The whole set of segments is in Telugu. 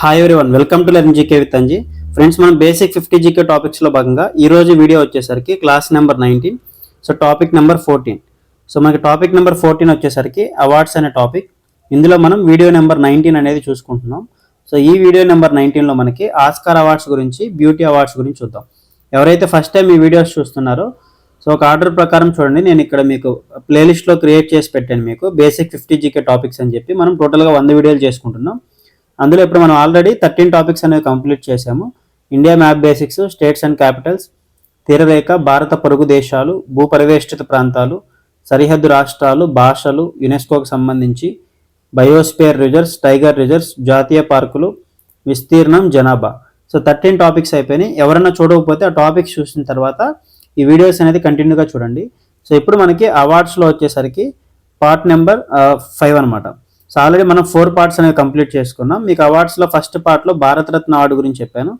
Hi one welcome to learn GK with Anji friends మనం బేసిక్ ఫిఫ్టీ జీకే టాపిక్స్లో భాగంగా ఈరోజు వీడియో వచ్చేసరికి class number nineteen so topic number fourteen so మనకి టాపిక్ నెంబర్ ఫోర్టీన్ వచ్చేసరికి అవార్డ్స్ అనే టాపిక్ ఇందులో మనం వీడియో నెంబర్ నైన్టీన్ అనేది చూసుకుంటున్నాం. సో ఈ వీడియో నెంబర్ నైన్టీన్లో మనకి ఆస్కార్ అవార్డ్స్ గురించి బ్యూటీ అవార్డ్స్ గురించి చూద్దాం. ఎవరైతే ఫస్ట్ టైం ఈ వీడియోస్ చూస్తున్నారో సో ఒక ఆర్డర్ ప్రకారం చూడండి. నేను ఇక్కడ మీకు ప్లేలిస్ట్లో క్రియేట్ చేసి పెట్టాను మీకు. బేసిక్ ఫిఫ్టీ జీకే టాపిక్స్ అని చెప్పి మనం టోటల్గా వంద వీడియోలు చేసుకుంటున్నాం. అందులో ఇప్పుడు మనం ఆల్రెడీ థర్టీన్ టాపిక్స్ అనేవి కంప్లీట్ చేసాము India map basics states and capitals తీరరేఖ భారత పొరుగు దేశాలు భూపరివేష్టిత ప్రాంతాలు సరిహద్దు రాష్ట్రాలు భాషలు యునెస్కోకు సంబంధించి బయోస్పియర్ రిజర్వ్స్ టైగర్ రిజర్వ్స్ జాతీయ పార్కులు విస్తీర్ణం జనాభా. సో థర్టీన్ టాపిక్స్ అయిపోయినాయి. ఎవరైనా చూడకపోతే ఆ టాపిక్స్ చూసిన తర్వాత ఈ వీడియోస్ అనేది కంటిన్యూగా చూడండి. సో ఇప్పుడు మనకి అవార్డ్స్లో వచ్చేసరికి పార్ట్ నెంబర్ ఫైవ్ అనమాట సో ఆల్రెడీ మనం ఫోర్ పార్ట్స్ అనేవి కంప్లీట్ చేసుకున్నాం. మీకు అవార్డ్స్లో ఫస్ట్ పార్ట్లో భారతరత్న అవార్డు గురించి చెప్పాను.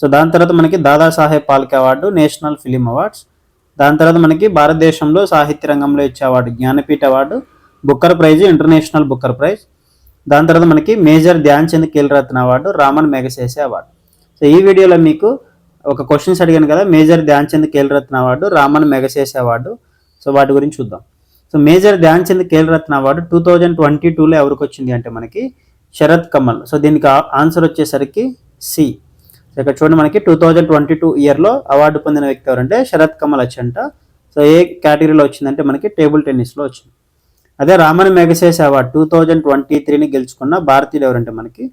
సో దాని తర్వాత మనకి Dadasaheb Phalke award national film awards. దాని తర్వాత మనకి భారతదేశంలో సాహిత్య రంగంలో ఇచ్చే award Jnanpith award booker prize international booker prize. దాని తర్వాత మనకి major Dhyan Chand Khel Ratna award Raman Magsaysay award. So ఈ వీడియోలో మీకు ఒక క్వశ్చన్స్ అడిగాను కదా major Dhyan Chand Khel award Raman Magsaysay award. So వాటి గురించి చూద్దాం. So major Dhyan Chand Khel Ratna award two thousand twenty టూలో ఎవరికి వచ్చింది అంటే మనకి శరత్ కమల్. సో దీనికి ఆన్సర్ వచ్చేసరికి సి. సో ఇక్కడ చూడండి మనకి టూ థౌజండ్ ట్వంటీ టూ ఇయర్లో అవార్డు పొందిన వ్యక్తి ఎవరంటే శరత్ కమల్ వచ్చంట సో ఏ కేటగిరీలో వచ్చిందంటే మనకి టేబుల్ టెన్నిస్లో వచ్చింది. అదే Ramon Magsaysay award two thousand twenty త్రీని గెలుచుకున్న భారతీయులు ఎవరంటే మనకి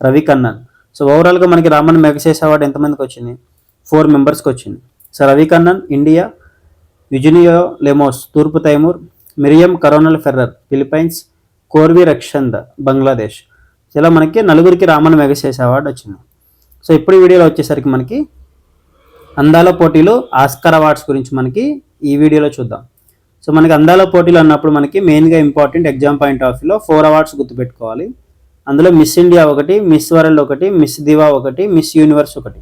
రవి కన్నన్ సో ఓవరాల్గా మనకి రామన్ మెగసేస్ అవార్డు ఎంతమందికి వచ్చింది? ఫోర్ మెంబర్స్కి వచ్చింది. So Ravi Kannan India Eugenio Lemos తూర్పు Timor Miriam Coronel Ferrer Philippines Korvi Rakshand Bangladesh. ఇలా మనకి నలుగురికి రామన్ మెగసేస్ అవార్డు వచ్చింది. సో ఇప్పుడు ఈ వీడియోలో వచ్చేసరికి మనకి అందాల పోటీలో ఆస్కర్ అవార్డ్స్ గురించి మనకి ఈ వీడియోలో చూద్దాం. సో మనకి అందాల పోటీలు అన్నప్పుడు మనకి మెయిన్గా ఇంపార్టెంట్ ఎగ్జామ్ పాయింట్ ఆఫ్ వ్యూలో ఫోర్ అవార్డ్స్ గుర్తుపెట్టుకోవాలి. అందులో మిస్ ఇండియా ఒకటి మిస్ వరల్డ్ ఒకటి మిస్ దివా ఒకటి మిస్ యూనివర్స్ ఒకటి.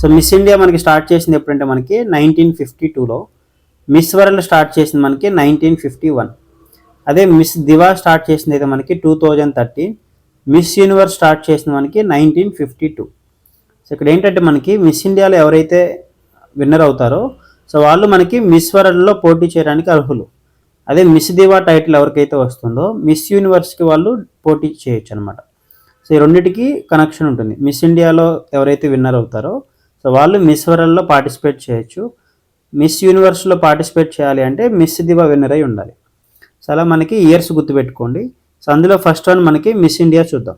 సో మిస్ ఇండియా మనకి స్టార్ట్ చేసింది ఎప్పుడంటే మనకి నైన్టీన్ ఫిఫ్టీ టూలో. మిస్ వరల్డ్ స్టార్ట్ చేసింది మనకి నైన్టీన్ ఫిఫ్టీ వన్. అదే మిస్ దివా స్టార్ట్ చేసింది అయితే మనకి two thousand thirteen. Miss Universe start చేసింది మనకి నైన్టీన్ ఫిఫ్టీ టూ. సో ఇక్కడ ఏంటంటే మనకి మిస్ ఇండియాలో ఎవరైతే విన్నర్ అవుతారో సో వాళ్ళు మనకి మిస్ వరల్డ్లో పోటీ చేయడానికి అర్హులు. అదే మిస్ దివా టైటిల్ ఎవరికైతే వస్తుందో మిస్ యూనివర్స్కి వాళ్ళు పోటీ చేయొచ్చు అనమాట సో ఈ రెండింటికి కనెక్షన్ ఉంటుంది. మిస్ ఇండియాలో ఎవరైతే విన్నర్ అవుతారో సో వాళ్ళు మిస్ వరల్డ్లో పార్టిసిపేట్ చేయొచ్చు. మిస్ యూనివర్స్లో పార్టిసిపేట్ చేయాలి అంటే మిస్ దివా విన్నర్ అయి ఉండాలి. సో అలా మనకి ఇయర్స్ గుర్తుపెట్టుకోండి. సో అందులో ఫస్ట్ వన్ మనకి మిస్ ఇండియా చూద్దాం.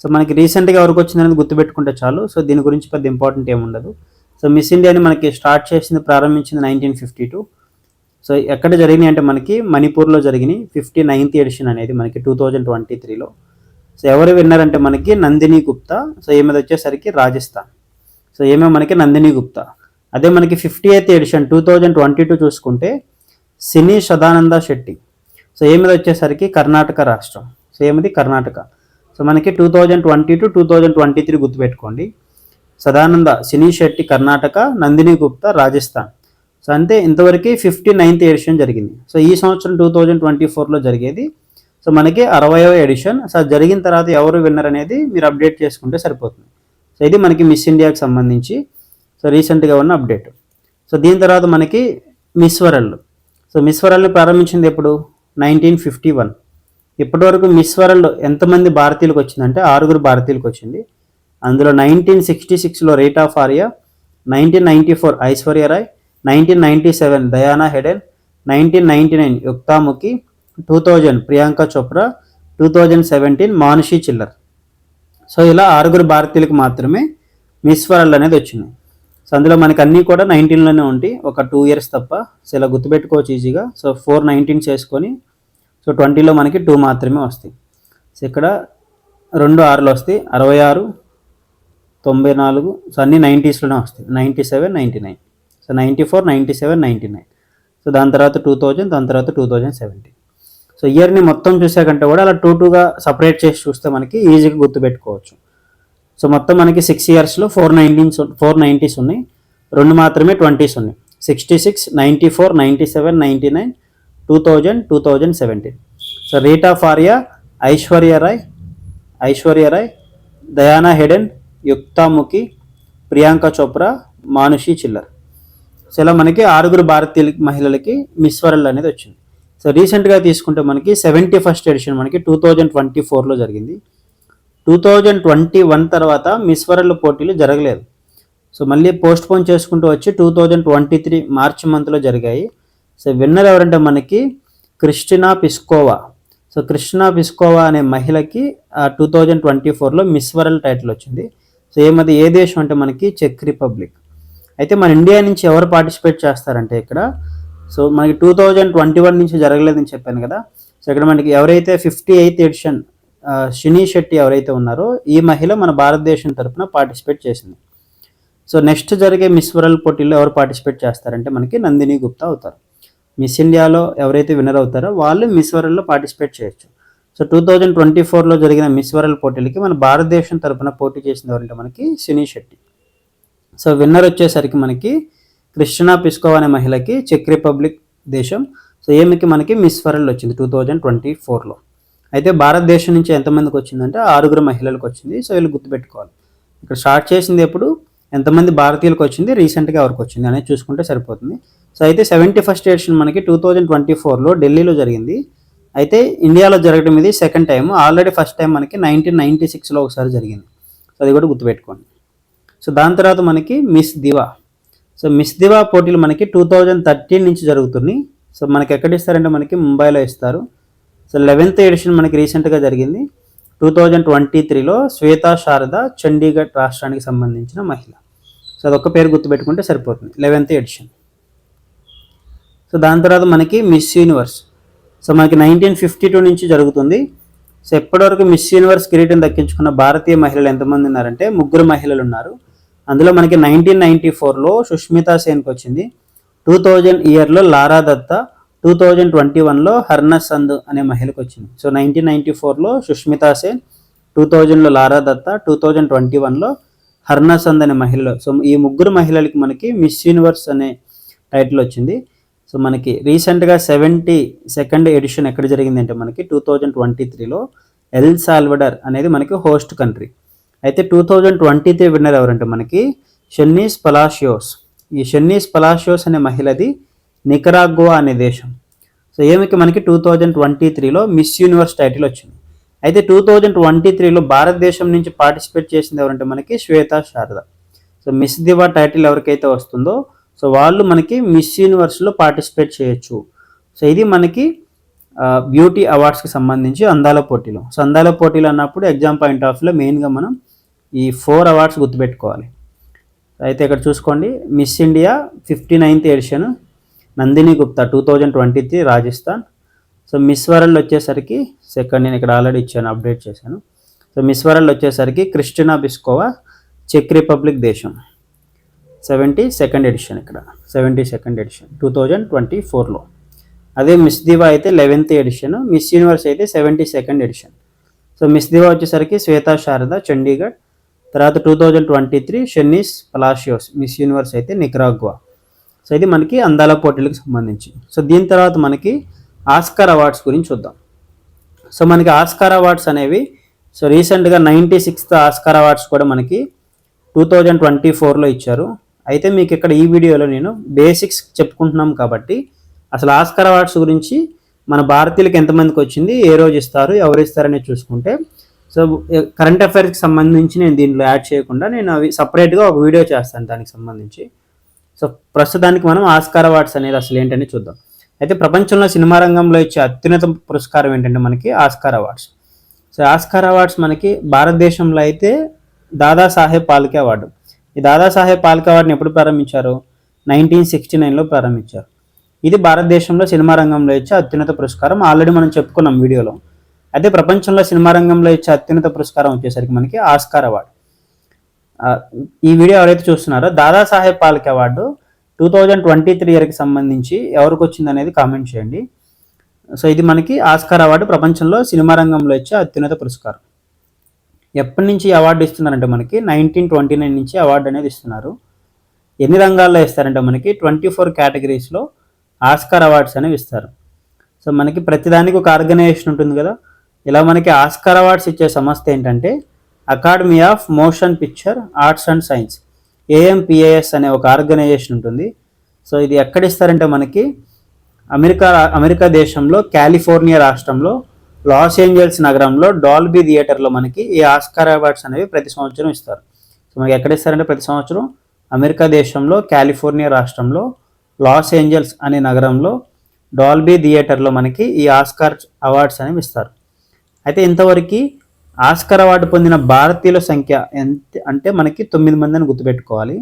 సో మనకి రీసెంట్గా ఎవరికి వచ్చిందనేది గుర్తుపెట్టుకుంటే చాలు. సో దీని గురించి పెద్ద ఇంపార్టెంట్ ఏముండదు ఉండదు. సో మిస్ ఇండియాని మనకి స్టార్ట్ చేసింది ప్రారంభించింది నైన్టీన్ ఫిఫ్టీ టూ. సో ఎక్కడ జరిగినాయి అంటే మనకి మణిపూర్లో జరిగినాయి ఫిఫ్టీ నైన్త్ ఎడిషన్ అనేది మనకి టూ థౌజండ్ ట్వంటీ త్రీలో. సో ఎవరు విన్నారంటే మనకి నందిని గుప్తా. సో ఈమెది వచ్చేసరికి రాజస్థాన్. సో ఏమో మనకి నందిని గుప్తా. అదే మనకి fifty eighth edition two thousand twenty two చూసుకుంటే సినీ సదానంద శెట్టి. సో ఏమిది వచ్చేసరికి కర్ణాటక రాష్ట్రం. సో ఏమిది కర్ణాటక. సో మనకి two thousand twenty to two thousand twenty three గుర్తుపెట్టుకోండి. సదానంద సినీ శెట్టి కర్ణాటక నందిని గుప్తా రాజస్థాన్. సో అంతే ఇంతవరకు ఫిఫ్టీ నైన్త్ ఎడిషన్ జరిగింది. సో ఈ సంవత్సరం టూ థౌజండ్ ట్వంటీ ఫోర్లో జరిగేది. సో మనకి అరవయవ ఎడిషన్. సో జరిగిన తర్వాత ఎవరు విన్నర్ అనేది మీరు అప్డేట్ చేసుకుంటే సరిపోతుంది. సో ఇది మనకి మిస్ ఇండియాకి సంబంధించి. సో రీసెంట్గా ఉన్న అప్డేట్. సో దీని తర్వాత మనకి మిస్ వరల్డ్. సో మిస్వరల్ని ప్రారంభించింది ఎప్పుడు? Nineteen fifty one. ఇప్పటివరకు మిస్ వరల్డ్ ఎంతమంది భారతీయులకు వచ్చిందంటే ఆరుగురు భారతీయులకు వచ్చింది. అందులో నైన్టీన్ సిక్స్టీ సిక్స్లో Reita Faria nineteen ninety four Aishwarya Rai nineteen ninety seven Diana Hayden nineteen ninety nine Yukta Mookhey two thousand Priyanka Chopra two thousand seventeen Manushi Chhillar so ఇలా ఆరుగురు భారతీయులకు మాత్రమే మిస్ వరల్డ్ అనేది వచ్చింది. సో అందులో మనకి అన్నీ కూడా నైన్టీన్లోనే ఉంటాయి. ఒక టూ ఇయర్స్ తప్ప. సో ఇలా గుర్తుపెట్టుకోవచ్చు ఈజీగా. సో ఫోర్ నైన్టీన్ చేసుకొని సో ట్వంటీలో మనకి టూ మాత్రమే వస్తాయి. సో ఇక్కడ రెండు ఆరులు వస్తాయి. అరవై ఆరు తొంభై నాలుగు. సో అన్నీ నైంటీస్లోనే వస్తాయి. Ninety seven ninety nine so ninety four ninety seven ninety nine so దాని తర్వాత టూ థౌజండ్ దాని తర్వాత టూ థౌజండ్ సెవెంటీన్ సో ఇయర్ని మొత్తం చూసాకంటే కూడా అలా టూ టూగా సపరేట్ చేసి చూస్తే మనకి ఈజీగా గుర్తుపెట్టుకోవచ్చు. సో మొత్తం మనకి సిక్స్ ఇయర్స్లో ఫోర్ నైన్టీన్స్ ఫోర్ నైంటీస్ ఉన్నాయి. రెండు మాత్రమే ట్వంటీస్ ఉన్నాయి. Sixty six ninety four ninety seven ninety nine two thousand two thousand seventeen so Reita Faria Aishwarya Rai Aishwarya Rai Diana Hayden Yukta Mookhey Priyanka Chopra Manushi Chhillar so ఇలా మనకి ఆరుగురు భారతీయ మహిళలకి మిస్ వరల్డ్ అనేది వచ్చింది. సో రీసెంట్గా తీసుకుంటే మనకి సెవెంటీ ఫస్ట్ ఎడిషన్ మనకి టూ థౌజండ్ ట్వంటీ ఫోర్లో జరిగింది. టూ థౌజండ్ ట్వంటీ వన్ తర్వాత మిస్ వరల్డ్ పోటీలు జరగలేదు. సో మళ్ళీ పోస్ట్ పోన్ చేసుకుంటూ వచ్చి two thousand twenty three March మంత్లో జరిగాయి. సో విన్నర్ ఎవరంటే మనకి Krystyna Pyszkova. So Krystyna Pyszkova అనే మహిళకి టూ థౌజండ్ ట్వంటీ ఫోర్లో మిస్ వరల్డ్ టైటిల్ వచ్చింది. సో ఏమది ఏ దేశం అంటే మనకి చెక్ రిపబ్లిక్. అయితే మన ఇండియా నుంచి ఎవరు పార్టిసిపేట్ చేస్తారంటే ఇక్కడ సో మనకి టూ థౌజండ్ ట్వంటీ వన్ నుంచి జరగలేదని చెప్పాను కదా. సో ఇక్కడ మనకి ఎవరైతే fifty eighth edition Sini Shetty ఎవరైతే ఉన్నారో ఈ మహిళ మన భారతదేశం తరఫున పార్టిసిపేట్ చేసింది. సో నెక్స్ట్ జరిగే మిస్ వరల్డ్ పోటీల్లో ఎవరు పార్టిసిపేట్ చేస్తారంటే మనకి నందిని గుప్తా అవుతారు. మిస్ ఇండియాలో ఎవరైతే విన్నర్ అవుతారో వాళ్ళు మిస్ వరల్డ్లో పార్టిసిపేట్ చేయొచ్చు. సో టూ థౌజండ్ ట్వంటీ ఫోర్లో జరిగిన మిస్ వరల్డ్ పోటీలకి మన భారతదేశం తరఫున పోటీ చేసింది ఎవరంటే మనకి సినీ శెట్టి. సో విన్నర్ వచ్చేసరికి మనకి కృష్ణా పిస్కోవ్ అనే మహిళకి చెక్ రిపబ్లిక్ దేశం. సో ఏమికి మనకి మిస్ వరల్డ్ వచ్చింది టూ థౌజండ్ ట్వంటీ ఫోర్లో. అయితే భారతదేశం నుంచి ఎంతమందికి వచ్చిందంటే ఆరుగురు మహిళలకు వచ్చింది. సో వీళ్ళు గుర్తుపెట్టుకోవాలి. ఇక్కడ స్టార్ట్ చేసింది ఎప్పుడు? ఎంతమంది భారతీయులకు వచ్చింది? రీసెంట్గా ఎవరికి వచ్చింది అనేది చూసుకుంటే సరిపోతుంది. సో అయితే సెవెంటీ ఫస్ట్ ఎడిషన్ మనకి టూ థౌజండ్ ట్వంటీ ఫోర్లో ఢిల్లీలో జరిగింది. అయితే ఇండియాలో జరగడం ఇది second time already first time మనకి నైన్టీన్ నైన్టీ సిక్స్లో ఒకసారి జరిగింది. సో అది కూడా గుర్తుపెట్టుకోండి. సో దాని తర్వాత మనకి Miss Diva. So Miss Diva పోటీలు మనకి టూ థౌజండ్ థర్టీన్ నుంచి జరుగుతున్నాయి. సో మనకి ఎక్కడ ఇస్తారంటే మనకి ముంబైలో ఇస్తారు. సో లెవెన్త్ ఎడిషన్ మనకి రీసెంట్గా జరిగింది. టూ థౌజండ్ ట్వంటీ త్రీలో శ్వేతా శారద చండీగఢ్ రాష్ట్రానికి సంబంధించిన మహిళ. సో అదొక పేరు గుర్తుపెట్టుకుంటే సరిపోతుంది. Eleventh edition. సో దాని తర్వాత మనకి మిస్ యూనివర్స్. సో మనకి నైన్టీన్ ఫిఫ్టీ టూ నుంచి జరుగుతుంది. సో ఎప్పటివరకు మిస్ యూనివర్స్ కిరీటం దక్కించుకున్న భారతీయ మహిళలు ఎంతమంది ఉన్నారంటే ముగ్గురు మహిళలు ఉన్నారు. అందులో మనకి నైన్టీన్ నైన్టీ ఫోర్లో సుష్మితా సేన్కి వచ్చింది టూ థౌజండ్ ఇయర్లో Lara Dutta two thousand twenty వన్లో హర్నస్ సంద్ అనే మహిళకు వచ్చింది సో నైన్టీన్ నైన్టీ ఫోర్లో సుష్మితా సేన్ టూ థౌజండ్లో Lara Dutta two thousand twenty వన్లో హర్నసంద్ అనే మహిళలు. సో ఈ ముగ్గురు మహిళలకి మనకి మిస్ యూనివర్స్ అనే టైటిల్ వచ్చింది సో మనకి రీసెంట్గా సెవెంటీ సెకండ్ ఎడిషన్ ఎక్కడ జరిగిందంటే మనకి టూ థౌజండ్ ట్వంటీ త్రీలో ఎల్ సాల్వడర్ అనేది మనకి హోస్ట్ కంట్రీ. అయితే two thousand twenty three winner ఎవరంటే మనకి షెన్నీస్ పలాషియోస్. ఈ షెన్నీస్ పలాషియోస్ అనే మహిళది నికరాగ్వా అనే దేశం. సో ఏమికి మనకి టూ థౌజండ్ ట్వంటీ త్రీలో మిస్ యూనివర్స్ టైటిల్ వచ్చింది. అయితే టూ థౌజండ్ ట్వంటీ త్రీలో భారతదేశం నుంచి పార్టిసిపేట్ చేసింది ఎవరంటే మనకి Shweta Sharada. So miss diva title ఎవరికైతే వస్తుందో సో వాళ్ళు మనకి మిస్ యూనివర్స్లో పార్టిసిపేట్ చేయొచ్చు. సో ఇది మనకి బ్యూటీ అవార్డ్స్కి సంబంధించి అందాల పోటీలు. సో అందాల పోటీలు అన్నప్పుడు ఎగ్జామ్ పాయింట్ ఆఫ్ మెయిన్గా మనం ఈ ఫోర్ అవార్డ్స్ గుర్తుపెట్టుకోవాలి. అయితే ఇక్కడ చూసుకోండి. Miss India fifty ninth edition Nandini Gupta two thousand twenty three Rajasthan. So Miss World వచ్చేసరికి సెకండ్ నేను ఇక్కడ ఆల్రెడీ ఇచ్చాను అప్డేట్ చేశాను. సో మిస్ వరల్డ్ వచ్చేసరికి క్రిస్టినా బిస్కోవా చెక్ రిపబ్లిక్ దేశం. సెవెంటీ సెకండ్ ఎడిషన్ ఇక్కడ. Seventy second edition two thousand twenty ఫోర్లో అదే మిస్ దివా అయితే లెవెన్త్ ఎడిషన్ మిస్ యూనివర్స్ అయితే seventy second edition so Miss Diva వచ్చేసరికి శ్వేతా శారద చండీగఢ్. తర్వాత two thousand twenty three Sheynnis Palacios Miss Universe అయితే నిక్రాగ్వా. సో ఇది మనకి అందాల పోటీలకు సంబంధించి. సో దీని తర్వాత మనకి ఆస్కార్ అవార్డ్స్ గురించి చూద్దాం. సో మనకి ఆస్కార్ అవార్డ్స్ అనేవి సో రీసెంట్గా నైంటీ సిక్స్త్ ఆస్కార్ అవార్డ్స్ కూడా మనకి టూ థౌజండ్ ట్వంటీ ఫోర్లో ఇచ్చారు. అయితే మీకు ఇక్కడ ఈ వీడియోలో నేను బేసిక్స్ చెప్పుకుంటున్నాం కాబట్టి అసలు ఆస్కార్ అవార్డ్స్ గురించి మన భారతీయులకు ఎంతమందికి వచ్చింది ఏ రోజు ఇస్తారు ఎవరు ఇస్తారని చూసుకుంటే సో కరెంట్ అఫైర్స్కి సంబంధించి నేను దీంట్లో యాడ్ చేయకుండా నేను అవి సపరేట్గా ఒక వీడియో చేస్తాను దానికి సంబంధించి. సో ప్రస్తుతానికి మనం ఆస్కార్ అవార్డ్స్ అనేది అసలు ఏంటని చూద్దాం. అయితే ప్రపంచంలో సినిమా రంగంలో ఇచ్చే అత్యున్నత పురస్కారం ఏంటంటే మనకి Oscar awards. So Oscar awards మనకి భారతదేశంలో అయితే దాదాసాహెబ్ పాల్కే అవార్డు. ఈ దాదాసాహెబ్ పాల్కే అవార్డుని ఎప్పుడు ప్రారంభించారు? నైన్టీన్ సిక్స్టీ నైన్లో ప్రారంభించారు. ఇది భారతదేశంలో సినిమా రంగంలో ఇచ్చే అత్యున్నత పురస్కారం. ఆల్రెడీ మనం చెప్పుకున్నాం వీడియోలో. అయితే ప్రపంచంలో సినిమా రంగంలో ఇచ్చే అత్యున్నత పురస్కారం వచ్చేసరికి మనకి ఆస్కార్ అవార్డు. ఈ వీడియో ఎవరైతే చూస్తున్నారో Dadasaheb Phalke award two thousand twenty three ఇయర్కి సంబంధించి ఎవరికి వచ్చింది అనేది కామెంట్ చేయండి. సో ఇది మనకి ఆస్కార్ అవార్డు ప్రపంచంలో సినిమా రంగంలో ఇచ్చే అత్యున్నత పురస్కారం. ఎప్పటి నుంచి అవార్డు ఇస్తున్నారంటే మనకి నైన్టీన్ ట్వంటీ నైన్ నుంచి అవార్డు అనేది ఇస్తున్నారు. ఎన్ని రంగాల్లో ఇస్తారంటే మనకి ట్వంటీ ఫోర్ కేటగిరీస్లో ఆస్కార్ అవార్డ్స్ అనేవి ఇస్తారు. సో మనకి ప్రతిదానికి ఒక ఆర్గనైజేషన్ ఉంటుంది కదా. ఇలా మనకి ఆస్కార్ అవార్డ్స్ ఇచ్చే సంస్థ ఏంటంటే Academy of Motion Picture Arts and Science AMPAS అనే ఒక ఆర్గనైజేషన్ ఉంటుంది. సో ఇది ఎక్కడ ఇస్తారంటే మనకి అమెరికా అమెరికా దేశంలో కాలిఫోర్నియా రాష్ట్రంలో లాస్ ఏంజల్స్ నగరంలో డాల్బీ థియేటర్లో మనకి ఈ ఆస్కార్ అవార్డ్స్ అనేవి ప్రతి సంవత్సరం ఇస్తారు. సో మనకి ఎక్కడ ఇస్తారంటే ప్రతి సంవత్సరం అమెరికా దేశంలో కాలిఫోర్నియా రాష్ట్రంలో లాస్ ఏంజల్స్ అనే నగరంలో డాల్బీ థియేటర్లో మనకి ఈ ఆస్కార్ అవార్డ్స్ అనేవి ఇస్తారు. అయితే ఇంతవరకు ఆస్కార్ అవార్డు పొందిన భారతీయుల సంఖ్య ఎంత అంటే మనకి తొమ్మిది మంది అని గుర్తుపెట్టుకోవాలి.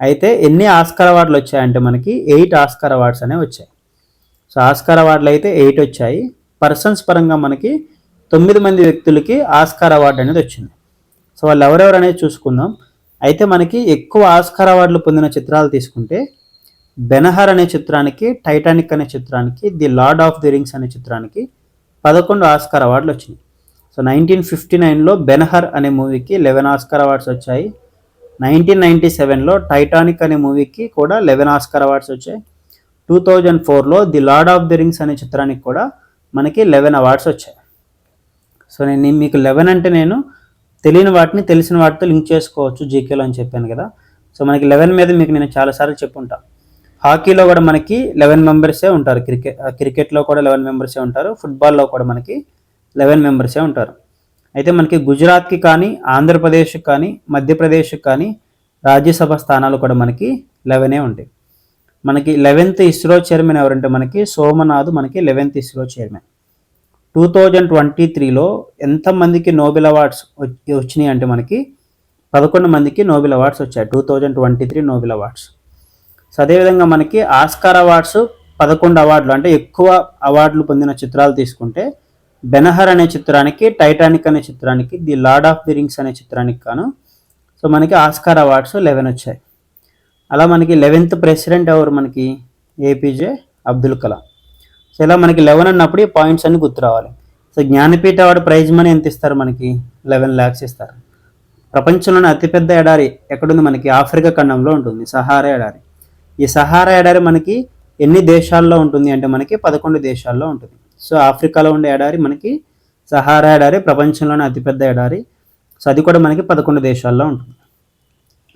అయితే ఎన్ని ఆస్కార్ అవార్డులు వచ్చాయంటే మనకి ఎయిట్ ఆస్కార్ అవార్డ్స్ అనేవి వచ్చాయి. సో ఆస్కార్ అవార్డులు అయితే ఎయిట్ వచ్చాయి. పర్సన్స్ పరంగా మనకి తొమ్మిది మంది వ్యక్తులకి ఆస్కార్ అవార్డు అనేది వచ్చింది. సో వాళ్ళు ఎవరెవరు అనేది చూసుకుందాం. అయితే మనకి ఎక్కువ ఆస్కార్ అవార్డులు పొందిన చిత్రాలు తీసుకుంటే బెనహర్ అనే చిత్రానికి టైటానిక్ అనే చిత్రానికి the Lord of the Rings అనే చిత్రానికి పదకొండు ఆస్కార్ అవార్డులు వచ్చినాయి. సో నైన్టీన్ ఫిఫ్టీ నైన్లో బెనహర్ అనే మూవీకి లెవెన్ ఆస్కార్ అవార్డ్స్ వచ్చాయి. నైన్టీన్ నైంటీ సెవెన్లో టైటానిక్ అనే మూవీకి కూడా లెవెన్ ఆస్కార్ అవార్డ్స్ వచ్చాయి. టూ థౌజండ్ ఫోర్లో the Lord of the Rings అనే చిత్రానికి కూడా మనకి లెవెన్ అవార్డ్స్ వచ్చాయి. సో నేను మీకు లెవెన్ అంటే నేను తెలియని వాటిని తెలిసిన వాటితో లింక్ చేసుకోవచ్చు జీకేలో అని చెప్పాను కదా. సో మనకి లెవెన్ మీద మీకు నేను చాలాసార్లు చెప్పుంటా. హాకీలో కూడా మనకి లెవెన్ మెంబర్సే ఉంటారు. క్రికెట్ క్రికెట్లో కూడా లెవెన్ మెంబర్సే ఉంటారు. ఫుట్బాల్లో కూడా మనకి లెవెన్ మెంబర్సే ఉంటారు. అయితే మనకి గుజరాత్కి కానీ ఆంధ్రప్రదేశ్కి కానీ మధ్యప్రదేశ్కి కానీ రాజ్యసభ స్థానాలు కూడా మనకి లెవెనే ఉంటాయి. మనకి లెవెన్త్ ఇస్రో చైర్మన్ ఎవరంటే మనకి సోమనాథ్ మనకి eleventh ISRO chairman. Two thousand twenty త్రీలో ఎంతమందికి నోబెల్ అవార్డ్స్ వచ్చినాయి అంటే మనకి పదకొండు మందికి నోబెల్ అవార్డ్స్ వచ్చాయి. Two thousand twenty three Nobel awards. So అదేవిధంగా మనకి ఆస్కార్ అవార్డ్స్ పదకొండు అవార్డులు అంటే ఎక్కువ అవార్డులు పొందిన చిత్రాలు తీసుకుంటే బెనహర్ అనే చిత్రానికి టైటానిక్ అనే చిత్రానికి the Lord of the Rings అనే చిత్రానికి కాను సో మనకి ఆస్కార్ అవార్డ్స్ లెవెన్ వచ్చాయి. అలా మనకి లెవెన్త్ ప్రెసిడెంట్ ఎవరు మనకి? ఏపీజే అబ్దుల్ కలాం. సో ఇలా మనకి లెవెన్ అన్నప్పుడు ఈ పాయింట్స్ అన్ని గుర్తు రావాలి. So Jnanpith award prize money ఎంత ఇస్తారు మనకి? లెవెన్ ల్యాక్స్ ఇస్తారు. ప్రపంచంలోని అతిపెద్ద ఎడారి ఎక్కడుంది మనకి? ఆఫ్రికా ఖండంలో ఉంటుంది సహారా ఎడారి. ఈ సహారా ఎడారి మనకి ఎన్ని దేశాల్లో ఉంటుంది అంటే మనకి పదకొండు దేశాల్లో ఉంటుంది. సో ఆఫ్రికాలో ఉండే ఎడారి మనకి సహారా ఎడారి ప్రపంచంలోనే అతిపెద్ద ఎడారి. సో అది కూడా మనకి పదకొండు దేశాల్లో ఉంటుంది.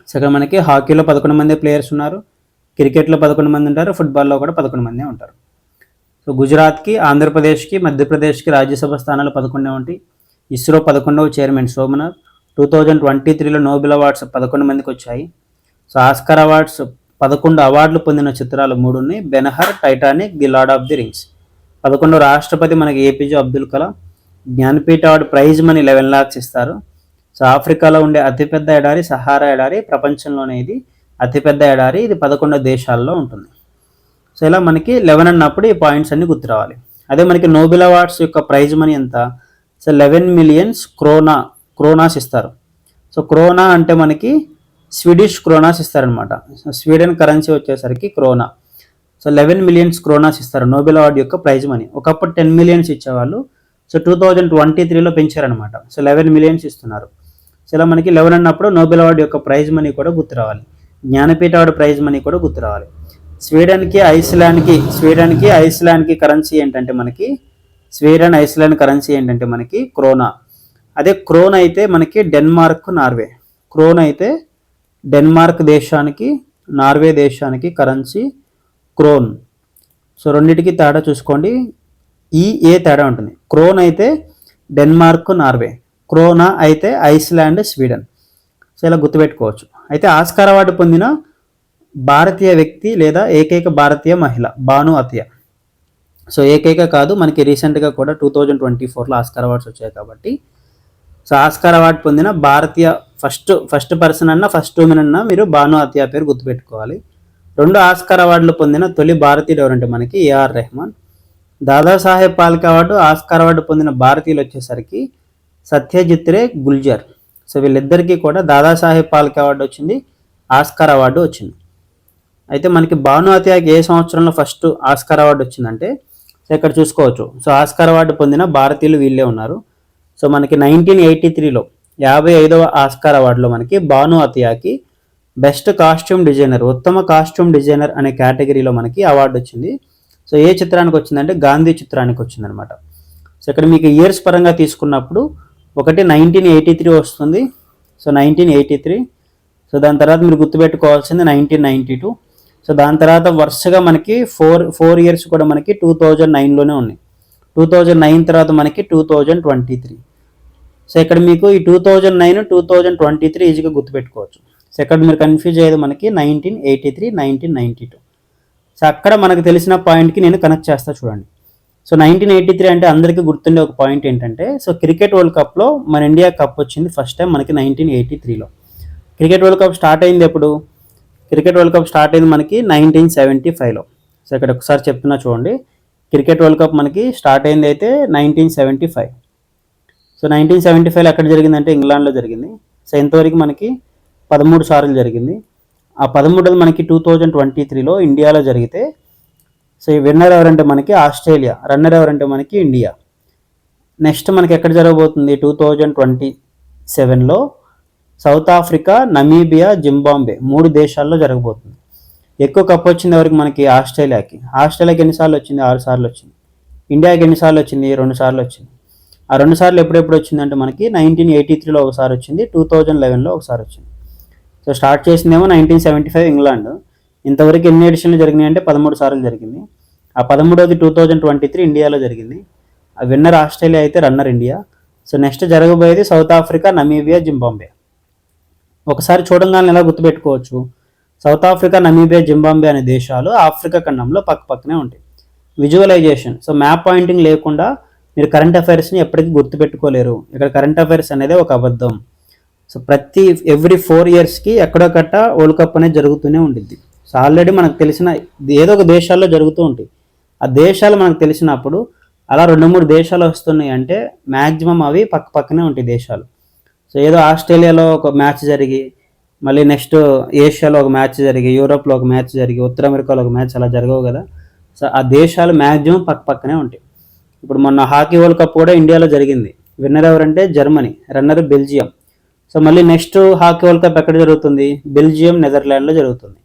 సో ఇక్కడ మనకి హాకీలో పదకొండు మంది ప్లేయర్స్ ఉన్నారు. క్రికెట్లో పదకొండు మంది ఉంటారు. ఫుట్బాల్లో కూడా పదకొండు మంది ఉంటారు. సో గుజరాత్కి ఆంధ్రప్రదేశ్కి మధ్యప్రదేశ్కి రాజ్యసభ స్థానాలు పదకొండే ఉంటాయి. ఇస్రో పదకొండవ chairman Somanath. Two thousand twenty త్రీలో నోబెల్ అవార్డ్స్ పదకొండు మందికి వచ్చాయి. సో ఆస్కర్ అవార్డ్స్ పదకొండు అవార్డులు పొందిన చిత్రాలు మూడు ఉన్నాయి. Ben Hur Titanic the Lord of the Rings. పదకొండు రాష్ట్రపతి మనకి APJ Abdul Kalam Jnanpith award prize money eleven lakhs ఇస్తారు. సో ఆఫ్రికాలో ఉండే అతిపెద్ద ఎడారి సహారా ఎడారి ప్రపంచంలోనే ఇది. అతిపెద్ద ఎడారి ఇది పదకొండు దేశాల్లో ఉంటుంది. సో ఇలా మనకి లెవెన్ అన్నప్పుడు ఈ పాయింట్స్ అన్ని గుర్తు రావాలి. అదే మనకి నోబెల్ అవార్డ్స్ యొక్క ప్రైజ్ మనీ ఎంత? So eleven millions krona kronas ఇస్తారు. సో క్రోనా అంటే మనకి స్వీడిష్ క్రోనాస్ ఇస్తారనమాట స్వీడన్ కరెన్సీ వచ్చేసరికి krona. So eleven millions kronas ఇస్తారు నోబెల్ అవార్డు యొక్క ప్రైజ్ మనీ. ఒకప్పుడు టెన్ మిలియన్స్ ఇచ్చేవాళ్ళు. సో టూ థౌజండ్ ట్వంటీ త్రీలో పెంచారనమాట సో లెవెన్ మిలియన్స్ ఇస్తున్నారు. సో ఇలా మనకి లెవెన్ అన్నప్పుడు నోబెల్ అవార్డు యొక్క ప్రైజ్ మనీ కూడా గుర్తు రావాలి జ్ఞానపీఠ అవార్డు ప్రైజ్ మనీ కూడా గుర్తు రావాలి స్వీడన్కి ఐస్లాండ్కి స్వీడన్కి ఐస్లాండ్కి కరెన్సీ ఏంటంటే మనకి స్వీడన్ ఐస్లాండ్ కరెన్సీ ఏంటంటే మనకి క్రోనా. అదే క్రోన్ అయితే మనకి డెన్మార్క్ నార్వే. క్రోన్ అయితే డెన్మార్క్ దేశానికి నార్వే దేశానికి కరెన్సీ క్రోన్. సో రెండింటికి తేడా చూసుకోండి. ఈ ఏ తేడా ఉంటుంది? క్రోన్ అయితే డెన్మార్క్ నార్వే. క్రోనా అయితే ఐస్లాండ్ స్వీడన్. సో ఇలా గుర్తుపెట్టుకోవచ్చు. అయితే ఆస్కార్ అవార్డు పొందిన భారతీయ వ్యక్తి లేదా ఏకైక భారతీయ మహిళ భాను అతియ. సో ఏకైక కాదు మనకి రీసెంట్గా కూడా టూ థౌజండ్ ట్వంటీ ఫోర్లో ఆస్కార్ అవార్డ్స్ వచ్చాయి కాబట్టి. సో ఆస్కార్ అవార్డు పొందిన భారతీయ ఫస్ట్ ఫస్ట్ పర్సన్ అన్న ఫస్ట్ ఉమెన్ అన్న మీరు భాను అతియా పేరు గుర్తుపెట్టుకోవాలి. రెండు ఆస్కార్ అవార్డులు పొందిన తొలి భారతీయుడు ఎవరంటే మనకి AR Rahman. Dadasaheb Phalke award Oscar award పొందిన భారతీయులు వచ్చేసరికి సత్యజిత్ రే గుల్జర్. సో వీళ్ళిద్దరికీ కూడా దాదాసాహెబ్ పాల్కే అవార్డు వచ్చింది ఆస్కార్ అవార్డు వచ్చింది. అయితే మనకి భాను అతియాకి ఏ సంవత్సరంలో ఫస్ట్ ఆస్కార్ అవార్డు వచ్చిందంటే సో ఇక్కడ చూసుకోవచ్చు. సో ఆస్కార్ అవార్డు పొందిన భారతీయులు వీళ్ళే ఉన్నారు. సో మనకి నైన్టీన్ ఎయిటీ త్రీలో యాభై ఐదవ ఆస్కార్ అవార్డులో మనకి భాను అతియాకి బెస్ట్ కాస్ట్యూమ్ డిజైనర్ ఉత్తమ కాస్ట్యూమ్ డిజైనర్ అనే కేటగిరీలో మనకి అవార్డు వచ్చింది. సో ఏ చిత్రానికి వచ్చిందంటే గాంధీ చిత్రానికి వచ్చిందనమాట. సో ఇక్కడ మీకు ఇయర్స్ పరంగా తీసుకున్నప్పుడు ఒకటి నైన్టీన్ ఎయిటీ త్రీ వస్తుంది. So nineteen eighty three. So దాని తర్వాత మీరు గుర్తుపెట్టుకోవాల్సింది నైన్టీన్ నైంటీ టూ. సో దాని తర్వాత వరుసగా మనకి ఫోర్ ఫోర్ ఇయర్స్ కూడా మనకి టూ థౌజండ్ నైన్లోనే ఉన్నాయి. టూ థౌజండ్ నైన్ తర్వాత మనకి two thousand twenty three. So ఇక్కడ మీకు ఈ two thousand nine two thousand twenty three ఈజీగా గుర్తుపెట్టుకోవచ్చు. సో ఇక్కడ మీరు కన్ఫ్యూజ్ అయ్యేది మనకి nineteen eighty three nineteen ninety two so అక్కడ మనకు తెలిసిన పాయింట్కి నేను కనెక్ట్ చేస్తా చూడండి. సో నైన్టీన్ ఎయిటీ త్రీ అంటే అందరికీ గుర్తుండే ఒక పాయింట్ ఏంటంటే సో క్రికెట్ వరల్డ్ కప్లో మన ఇండియా కప్ వచ్చింది ఫస్ట్ టైం మనకి నైన్టీన్ ఎయిటీ త్రీలో క్రికెట్ వరల్డ్ కప్ స్టార్ట్ అయింది ఎప్పుడు? క్రికెట్ వరల్డ్ కప్ స్టార్ట్ అయింది మనకి నైన్టీన్ సెవెంటీ ఫైవ్లో సో ఇక్కడ ఒకసారి చెప్తున్నా చూడండి. క్రికెట్ వరల్డ్ కప్ మనకి స్టార్ట్ అయింది అయితే nineteen seventy five so nineteen seventy ఫైవ్లో ఎక్కడ జరిగిందంటే ఇంగ్లాండ్లో జరిగింది. సో ఇంతవరకు మనకి పదమూడు సార్లు జరిగింది. ఆ పదమూడోది మనకి టూ థౌజండ్ ట్వంటీ త్రీలో ఇండియాలో జరిగితే సో ఈ విన్నర్ ఎవరంటే మనకి ఆస్ట్రేలియా రన్నర్ ఎవరంటే మనకి ఇండియా. నెక్స్ట్ మనకి ఎక్కడ జరగబోతుంది? టూ థౌజండ్ ట్వంటీ సెవెన్లో సౌత్ ఆఫ్రికా నమీబియా జింబాంబే మూడు దేశాల్లో జరగబోతుంది. ఎక్కువ కప్ వచ్చింది ఎవరికి? మనకి ఆస్ట్రేలియాకి. ఆస్ట్రేలియాకి ఎన్నిసార్లు వచ్చింది? ఆరు సార్లు వచ్చింది. ఇండియాకి ఎన్నిసార్లు వచ్చింది? రెండు సార్లు వచ్చింది. ఆ రెండు సార్లు ఎప్పుడెప్పుడు వచ్చిందంటే మనకి నైన్టీన్ ఎయిటీ త్రీలో ఒకసారి వచ్చింది టూ థౌజండ్ లెవెన్లో ఒకసారి వచ్చింది. సో స్టార్ట్ చేసిందేమో నైన్టీన్ సెవెంటీ ఫైవ్ ఇంగ్లాండ్. ఇంతవరకు ఎన్ని ఎడిషన్లు జరిగినాయి అంటే పదమూడు సార్లు జరిగింది. ఆ పదమూడోది టూ థౌజండ్ ట్వంటీ త్రీ ఇండియాలో జరిగింది. ఆ విన్నర్ ఆస్ట్రేలియా అయితే రన్నర్ ఇండియా. సో నెక్స్ట్ జరగబోయేది సౌత్ ఆఫ్రికా నమీబియా జింబాంబే ఒకసారి చూడంగానే ఎలా గుర్తుపెట్టుకోవచ్చు. సౌత్ ఆఫ్రికా నమీబియా జింబాంబే అనే దేశాలు ఆఫ్రికా ఖండంలో పక్క పక్కనే ఉంటాయి. విజువలైజేషన్. సో మ్యాప్ పాయింటింగ్ లేకుండా మీరు కరెంట్ అఫైర్స్ని ఎప్పటికీ గుర్తుపెట్టుకోలేరు. ఇక్కడ కరెంట్ అఫైర్స్ అనేది ఒక అబద్ధం. సో ప్రతి ఎవ్రీ ఫోర్ ఇయర్స్కి ఎక్కడో కట్ట వరల్డ్ కప్ అనేది జరుగుతూనే ఉండిద్ది. సో ఆల్రెడీ మనకు తెలిసిన ఏదో ఒక దేశాల్లో జరుగుతూ ఉంటాయి. ఆ దేశాలు మనకు తెలిసినప్పుడు అలా రెండు మూడు దేశాలు వస్తున్నాయి అంటే మ్యాక్సిమం అవి పక్క పక్కనే ఉంటాయి దేశాలు. సో ఏదో ఆస్ట్రేలియాలో ఒక మ్యాచ్ జరిగి మళ్ళీ నెక్స్ట్ ఏషియాలో ఒక మ్యాచ్ జరిగి యూరోప్లో ఒక మ్యాచ్ జరిగి ఉత్తర అమెరికాలో ఒక మ్యాచ్ అలా జరగవు కదా. సో ఆ దేశాలు మ్యాక్సిమం పక్క పక్కనే ఉంటాయి. ఇప్పుడు మొన్న హాకీ వరల్డ్ కప్ కూడా ఇండియాలో జరిగింది. విన్నర్ ఎవరంటే జర్మనీ రన్నర్ బెల్జియం. సో మళ్ళీ నెక్స్ట్ హాకీ వరల్డ్ కప్ ఎక్కడ జరుగుతుంది? బెల్జియం నెదర్లాండ్లో జరుగుతుంది.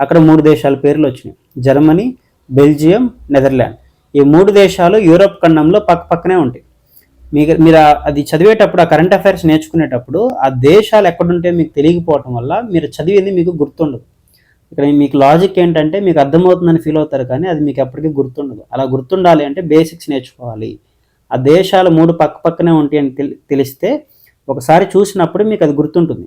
అక్కడ మూడు దేశాల పేర్లు వచ్చినాయి. Germany Belgium Netherland. ఈ మూడు దేశాలు యూరోప్ ఖండంలో పక్క పక్కనే ఉంటాయి. మీకు మీరు అది చదివేటప్పుడు ఆ కరెంట్ అఫైర్స్ నేర్చుకునేటప్పుడు ఆ దేశాలు ఎక్కడుంటే మీకు తెలియకపోవటం వల్ల మీరు చదివింది మీకు గుర్తుండదు. ఇక్కడ మీకు లాజిక్ ఏంటంటే మీకు అర్థమవుతుందని ఫీల్ అవుతారు కానీ అది మీకు ఎప్పటికీ గుర్తుండదు. అలా గుర్తుండాలి అంటే బేసిక్స్ నేర్చుకోవాలి. ఆ దేశాలు మూడు పక్క పక్కనే ఉంటాయి అని తెలి- తెలిస్తే ఒకసారి చూసినప్పుడు మీకు అది గుర్తుంటుంది.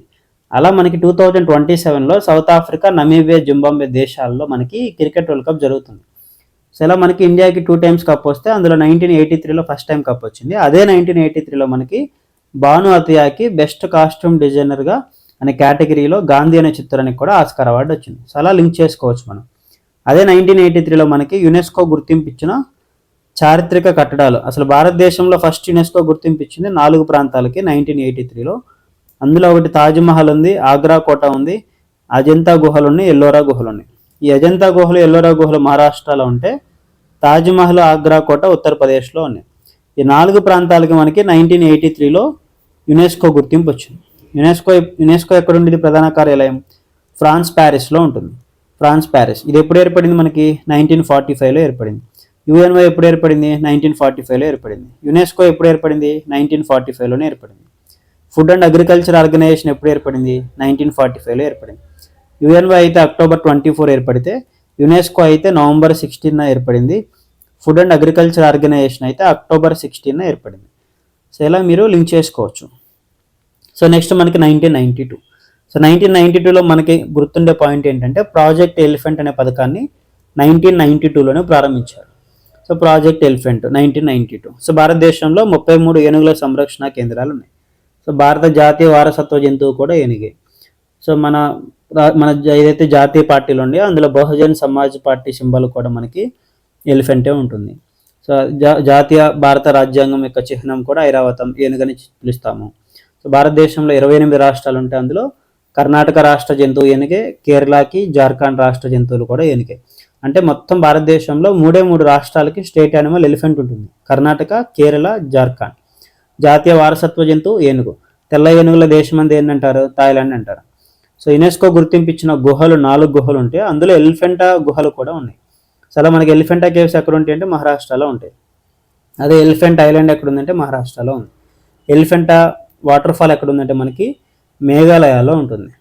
అలా మనకి టూ థౌజండ్ ట్వంటీ సెవెన్లో సౌత్ ఆఫ్రికా నమీబియా జింబాంబే దేశాల్లో మనకి క్రికెట్ వరల్డ్ కప్ జరుగుతుంది. సో ఇలా మనకి ఇండియాకి టూ టైమ్స్ కప్ వస్తే అందులో నైన్టీన్ ఎయిటీ త్రీలో ఫస్ట్ టైం కప్ వచ్చింది. అదే నైన్టీన్ ఎయిటీ త్రీలో మనకి భాను అతియాకి బెస్ట్ కాస్ట్యూమ్ డిజైనర్గా అనే కేటగిరీలో గాంధీ అనే చిత్రానికి కూడా ఆస్కార్ అవార్డు వచ్చింది. సో అలా లింక్ చేసుకోవచ్చు మనం. అదే నైన్టీన్ ఎయిటీ త్రీలో మనకి యునెస్కో గుర్తింపు ఇచ్చిన చారిత్రక కట్టడాలు. అసలు భారతదేశంలో ఫస్ట్ యునెస్కో గుర్తింపు ఇచ్చింది నాలుగు ప్రాంతాలకి నైన్టీన్ ఎయిటీ త్రీలో. అందులో ఒకటి తాజ్మహల్ ఉంది ఆగ్రా కోట ఉంది అజంతా గుహలు ఉన్నాయి ఎల్లోరా గుహలు ఉన్నాయి. ఈ అజంతా గుహలు ఎల్లోరా గుహలు మహారాష్ట్రలో ఉంటే తాజ్మహల్ ఆగ్రా కోట ఉత్తరప్రదేశ్లో ఉన్నాయి. ఈ నాలుగు ప్రాంతాలకి మనకి నైన్టీన్ ఎయిటీ త్రీలో యునెస్కో గుర్తింపు వచ్చింది యునెస్కో యునెస్కో ఎక్కడ ఉండేది ప్రధాన కార్యాలయం ఫ్రాన్స్ ప్యారిస్లో ఉంటుంది. France Paris. ఇది ఎప్పుడు ఏర్పడింది మనకి? నైన్టీన్ ఫార్టీ ఫైవ్లో ఏర్పడింది. యుఎన్ఓ ఎప్పుడు ఏర్పడింది? నైన్టీన్ ఫార్టీ ఫైవ్లో ఏర్పడింది. యునెస్కో ఎప్పుడు ఏర్పడింది? నైన్టీన్ ఫార్టీ ఫైవ్లోనే ఏర్పడింది. ఫుడ్ అండ్ అగ్రికల్చర్ ఆర్గనైజేషన్ ఎప్పుడు ఏర్పడింది? నైన్టీన్ ఫార్టీ ఫైవ్లో ఏర్పడింది. యుఎన్ఓ అయితే అక్టోబర్ ట్వంటీ ఫోర్ ఏర్పడితే యునెస్కో అయితే నవంబర్ సిక్స్టీన్న ఏర్పడింది. ఫుడ్ అండ్ అగ్రికల్చర్ ఆర్గనైజేషన్ అయితే అక్టోబర్ సిక్స్టీన్న ఏర్పడింది. సో ఇలా మీరు లింక్ చేసుకోవచ్చు. సో నెక్స్ట్ మనకి nineteen ninety two. So nineteen ninety టూలో మనకి గుర్తుండే పాయింట్ ఏంటంటే ప్రాజెక్ట్ ఎలిఫెంట్ అనే పథకాన్ని నైన్టీన్ నైంటీ టూలోనే ప్రారంభించారు. So project elephant nineteen ninety two. So భారతదేశంలో ముప్పై మూడు ఏనుగుల సంరక్షణ కేంద్రాలు ఉన్నాయి. సో భారత జాతీయ వారసత్వ జంతువు కూడా ఏనుగే. సో మన మన ఏదైతే జాతీయ పార్టీలు ఉన్నాయో అందులో బహుజన్ సమాజ్ పార్టీ సింబల్ కూడా మనకి ఎలిఫెంటే ఉంటుంది. సో జా జాతీయ భారత రాజ్యాంగం యొక్క చిహ్నం కూడా ఐరావతం ఏనుగని పిలుస్తాము. సో భారతదేశంలో ఇరవై ఎనిమిది రాష్ట్రాలు ఉంటాయి అందులో. కర్ణాటక రాష్ట్ర జంతువు ఏనుగే కేరళకి జార్ఖండ్ రాష్ట్ర జంతువులు కూడా ఏనుగే. అంటే మొత్తం భారతదేశంలో మూడే మూడు రాష్ట్రాలకి స్టేట్ యానిమల్ ఎలిఫెంట్ ఉంటుంది. కర్ణాటక కేరళ జార్ఖండ్. జాతీయ వారసత్వ జంతువు ఏనుగు. తెల్ల ఏనుగుల దేశం అంది ఏంటంటారు థాయిలాండ్ అంటారు. సో యునెస్కో గుర్తింపించిన గుహలు నాలుగు గుహలు ఉంటాయి అందులో ఎలిఫెంటా గుహలు కూడా ఉన్నాయి. చాలా మనకి ఎలిఫెంటా కేవ్స్ ఎక్కడ ఉంటాయి అంటే మహారాష్ట్రలో ఉంటాయి. అదే ఎలిఫెంట్ ఐలాండ్ ఎక్కడ ఉందంటే మహారాష్ట్రలో ఉంది. ఎలిఫెంటా వాటర్ ఫాల్ ఎక్కడ ఉందంటే మనకి మేఘాలయాలో ఉంటుంది.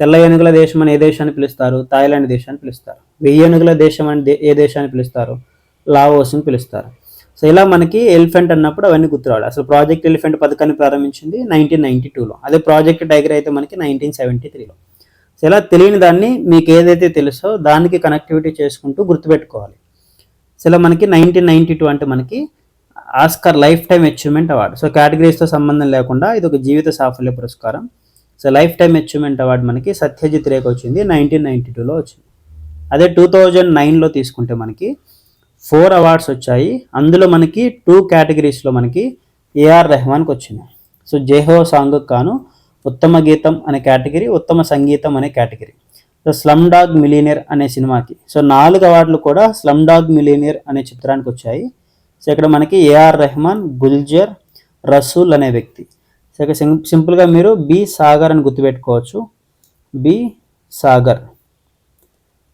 తెల్ల ఏనుగుల దేశం అని ఏ దేశాన్ని పిలుస్తారు? థాయిలాండ్ దేశాన్ని పిలుస్తారు. వెయ్యి ఏనుగుల దేశం అని ఏ దేశాన్ని పిలుస్తారు? లావోస్ అని పిలుస్తారు. సో ఇలా మనకి ఎలిఫెంట్ అన్నప్పుడు అవన్నీ గుర్తురావాలి అసలు ప్రాజెక్ట్ ఎలిఫెంట్ పథకాన్ని ప్రారంభించింది నైన్టీన్ నైన్టీ టూలో. అదే ప్రాజెక్ట్ టైగర్ అయితే మనకి నైన్టీన్ సెవెంటీ త్రీలో. సో ఇలా తెలియని దాన్ని మీకు ఏదైతే తెలుసో దానికి కనెక్టివిటీ చేసుకుంటూ గుర్తుపెట్టుకోవాలి. సో ఇలా మనకి నైన్టీన్ నైన్టీ టూ అంటే మనకి Oscar lifetime achievement award. So కేటగిరీస్తో సంబంధం లేకుండా ఇది ఒక జీవిత సాఫల్య పురస్కారం. So lifetime achievement award మనకి సత్యజిత్ రేఖ వచ్చింది నైన్టీన్ నైన్టీ టూలో వచ్చింది. అదే టూ థౌజండ్ నైన్లో తీసుకుంటే మనకి ఫోర్ అవార్డ్స్ వచ్చాయి. అందులో మనకి టూ కేటగిరీస్లో మనకి ఏఆర్ రెహమాన్కి వచ్చింది. సో జేహో సాంగ్ కాను ఉత్తమ గీతం అనే కేటగిరీ ఉత్తమ సంగీతం అనే category. So slum dog millionaire అనే సినిమాకి. సో నాలుగు అవార్డులు కూడా స్లమ్ డాగ్ మిలీనియర్ అనే చిత్రానికి వచ్చాయి. సో ఇక్కడ మనకి ఏఆర్ రెహమాన్ గుల్జర్ రసూల్ అనే వ్యక్తి. సరే సింపుల్గా మీరు బి సాగర్ అని గుర్తుపెట్టుకోవచ్చు. B Sagar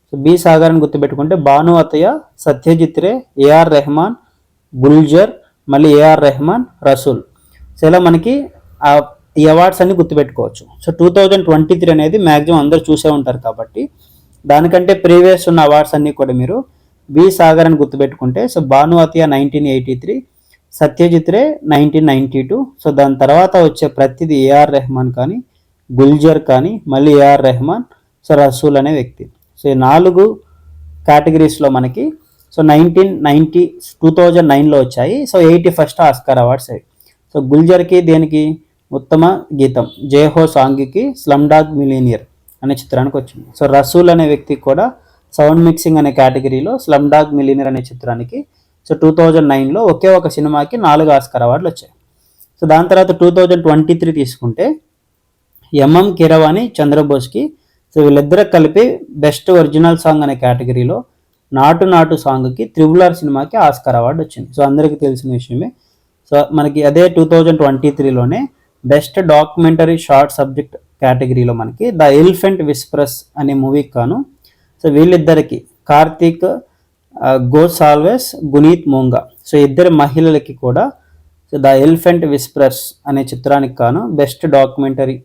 so B Sagar అని గుర్తుపెట్టుకుంటే భాను అతయ్య సత్యజిత్ రే ఏఆర్ రెహమాన్ గుల్జర్ మళ్ళీ ఏఆర్ రెహమాన్ రసూల్ సో ఇలా మనకి ఆ ఈ అవార్డ్స్ అన్ని గుర్తుపెట్టుకోవచ్చు. So two thousand twenty three అనేది మ్యాక్సిమం అందరూ చూసే ఉంటారు కాబట్టి దానికంటే ప్రీవియస్ ఉన్న అవార్డ్స్ అన్నీ కూడా మీరు బి సాగర్ అని గుర్తుపెట్టుకుంటే so Bhanu Athaiya nineteen eighty three Satyajit Ray nineteen ninety two so దాని తర్వాత వచ్చే ప్రతిది ఏఆర్ రెహమాన్ కానీ గుల్జర్ కానీ మళ్ళీ ఏఆర్ రెహమాన్ సో రసూల్ అనే వ్యక్తి. సో ఈ నాలుగు కేటగిరీస్లో మనకి so nineteen ninety two thousand నైన్లో వచ్చాయి. So eighty first Oscar awards అవి. సో గుల్జర్కి దేనికి ఉత్తమ గీతం? జేహో సాంగ్కి స్లమ్డాగ్ మిలీనియర్ అనే చిత్రానికి వచ్చింది. సో రసూల్ అనే వ్యక్తికి కూడా సౌండ్ మిక్సింగ్ అనే కేటగిరీలో స్లమ్ డాగ్ మిలీనియర్ అనే చిత్రానికి సో టూ థౌజండ్ నైన్లో ఒకే ఒక సినిమాకి నాలుగు ఆస్కార్ అవార్డులు వచ్చాయి. సో దాని తర్వాత టూ థౌజండ్ ట్వంటీ త్రీ తీసుకుంటే ఎంఎం కిరవాణి చంద్రబోస్కి సో వీళ్ళిద్దరూ కలిపి బెస్ట్ ఒరిజినల్ సాంగ్ అనే కేటగిరీలో నాటు నాటు సాంగ్కి త్రిబుల్ ఆర్ సినిమాకి ఆస్కార్ అవార్డు వచ్చింది. సో అందరికీ తెలిసిన విషయమే. సో మనకి అదే టూ థౌజండ్ ట్వంటీ త్రీలోనే బెస్ట్ డాక్యుమెంటరీ షార్ట్ సబ్జెక్ట్ కేటగిరీలో మనకి ద ఎలిఫెంట్ విస్ప్రస్ అనే మూవీకి కాను సో వీళ్ళిద్దరికి కార్తీక్ గోసాల్వెస్ గునీత్ మోంగా. సో ఇద్దరు మహిళలకి కూడా సో ద ఎలిఫెంట్ విస్ప్రర్స్ అనే చిత్రానికి కాను బెస్ట్ డాక్యుమెంటరీ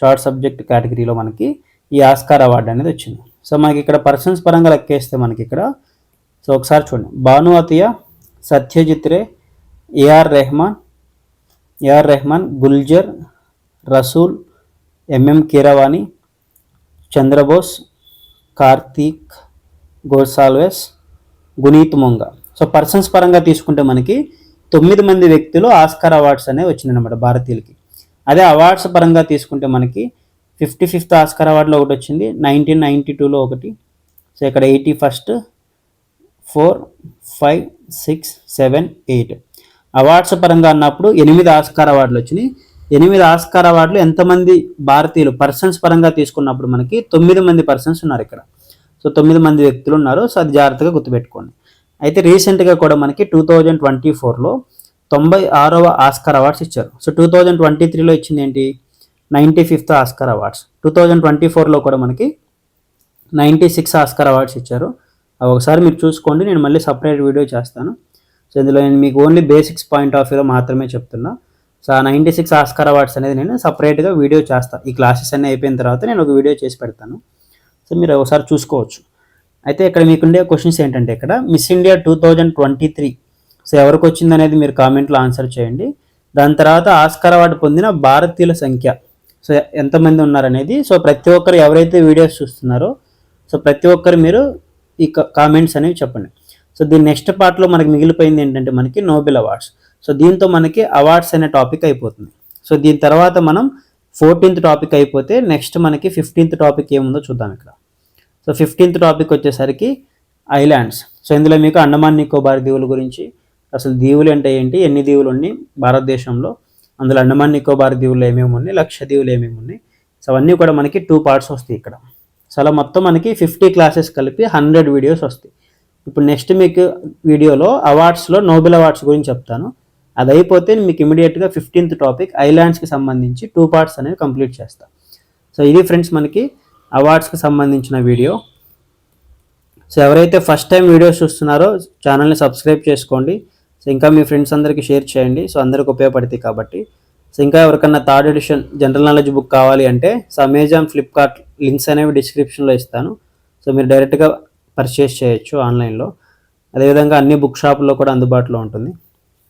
షార్ట్ సబ్జెక్ట్ కేటగిరీలో మనకి ఈ ఆస్కార్ అవార్డు అనేది వచ్చింది. సో మనకి ఇక్కడ పర్సన్స్ పరంగా లెక్కేస్తే మనకి ఇక్కడ సో ఒకసారి చూడండి. Bhanu Athaiya Satyajit Ray AR Rahman AR Rahman Gulzar Rasool MM Keeravani Chandrabose Kartiki Gonsalves Guneet Monga so persons పరంగా తీసుకుంటే మనకి తొమ్మిది మంది వ్యక్తులు ఆస్కార్ అవార్డ్స్ అనేవి వచ్చిందన్నమాట భారతీయులకి. అదే అవార్డ్స్ పరంగా తీసుకుంటే మనకి ఫిఫ్టీ ఫిఫ్త్ ఆస్కార్ అవార్డులో ఒకటి వచ్చింది నైన్టీన్ నైంటీ టూలో ఒకటి. సో ఇక్కడ eighty first four five six seven eight awards పరంగా అన్నప్పుడు ఎనిమిది ఆస్కార్ అవార్డులు వచ్చినాయి. ఎనిమిది ఆస్కార్ అవార్డులు ఎంతమంది భారతీయులు పర్సన్స్ పరంగా తీసుకున్నప్పుడు మనకి తొమ్మిది మంది పర్సన్స్ ఉన్నారు ఇక్కడ. సో తొమ్మిది మంది వ్యక్తులు ఉన్నారు సో అది జాగ్రత్తగా గుర్తుపెట్టుకోండి. అయితే రీసెంట్గా కూడా మనకి టూ థౌజండ్ ట్వంటీ ఫోర్లో తొంభై ఆరవ ఆస్కార్ అవార్డ్స్ ఇచ్చారు. సో టూ థౌజండ్ ట్వంటీ త్రీలో ఇచ్చింది ఏంటి? Ninety fifth Oscar awards. Two thousand twenty ఫోర్లో కూడా మనకి నైంటీ సిక్స్ ఆస్కార్ అవార్డ్స్ ఇచ్చారు. అవి ఒకసారి మీరు చూసుకోండి. నేను మళ్ళీ సపరేట్ వీడియో చేస్తాను. సో ఇందులో నేను మీకు ఓన్లీ బేసిక్స్ పాయింట్ ఆఫ్ వ్యూలో మాత్రమే చెప్తున్నా. సో ఆ నైంటీ సిక్స్ ఆస్కార్ అవార్డ్స్ అనేది నేను సపరేట్గా వీడియో చేస్తాను ఈ క్లాసెస్ అన్నీ అయిపోయిన తర్వాత నేను ఒక వీడియో చేసి పెడతాను. సో మీరు ఒకసారి చూసుకోవచ్చు. అయితే ఇక్కడ మీకుండే క్వశ్చన్స్ ఏంటంటే ఇక్కడ Miss India two thousand twenty three so ఎవరికి వచ్చింది అనేది మీరు కామెంట్లో ఆన్సర్ చేయండి. దాని తర్వాత ఆస్కార్ అవార్డు పొందిన భారతీయుల సంఖ్య. సో ఎంతమంది ఉన్నారనేది. సో ప్రతి ఒక్కరు ఎవరైతే వీడియోస్ చూస్తున్నారో సో ప్రతి ఒక్కరు మీరు ఈ కామెంట్స్ అనేవి చెప్పండి. సో దీని నెక్స్ట్ పార్ట్లో మనకి మిగిలిపోయింది ఏంటంటే మనకి నోబెల్ అవార్డ్స్ సో దీంతో మనకి అవార్డ్స్ అనే టాపిక్ అయిపోతుంది. సో దీని తర్వాత మనం ఫోర్టీన్త్ టాపిక్ అయిపోతే నెక్స్ట్ మనకి ఫిఫ్టీన్త్ టాపిక్ ఏముందో చూద్దాం ఇక్కడ. సో ఫిఫ్టీన్త్ టాపిక్ వచ్చేసరికి ఐలాండ్స్. సో ఇందులో మీకు అండమాన్ నికోబార్ దీవుల గురించి అసలు దీవులు అంటే ఏంటి ఎన్ని దీవులు ఉన్నాయి భారతదేశంలో అందులో అండమాన్ నికోబార్ దీవులు ఏమేమి ఉన్నాయి లక్ష దీవులు ఏమేమి ఉన్నాయి. సో అవన్నీ కూడా మనకి టూ పార్ట్స్ వస్తాయి ఇక్కడ. సో అలా మొత్తం మనకి ఫిఫ్టీ క్లాసెస్ కలిపి హండ్రెడ్ వీడియోస్ వస్తాయి. ఇప్పుడు నెక్స్ట్ మీకు వీడియోలో అవార్డ్స్లో నోబెల్ అవార్డ్స్ గురించి చెప్తాను. అది అయిపోతే మీకు ఇమీడియట్గా ఫిఫ్టీన్త్ టాపిక్ ఐలాండ్స్కి సంబంధించి టూ పార్ట్స్ అనేవి కంప్లీట్ చేస్తాను సో ఇది ఫ్రెండ్స్ మనకి అవార్డ్స్కి సంబంధించిన వీడియో. సో ఎవరైతే ఫస్ట్ టైం వీడియోస్ చూస్తున్నారో ఛానల్ని సబ్స్క్రైబ్ చేసుకోండి. సో ఇంకా మీ ఫ్రెండ్స్ అందరికీ షేర్ చేయండి. సో అందరికి ఉపయోగపడుతుంది కాబట్టి. సో ఇంకా ఎవరికన్నా third edition general knowledge book కావాలి అంటే సో అమెజాన్ ఫ్లిప్కార్ట్ లింక్స్ అనేవి డిస్క్రిప్షన్లో ఇస్తాను. సో మీరు డైరెక్ట్గా పర్చేస్ చేయొచ్చు ఆన్లైన్లో. అదేవిధంగా అన్ని బుక్ షాపుల్లో కూడా అందుబాటులో ఉంటుంది.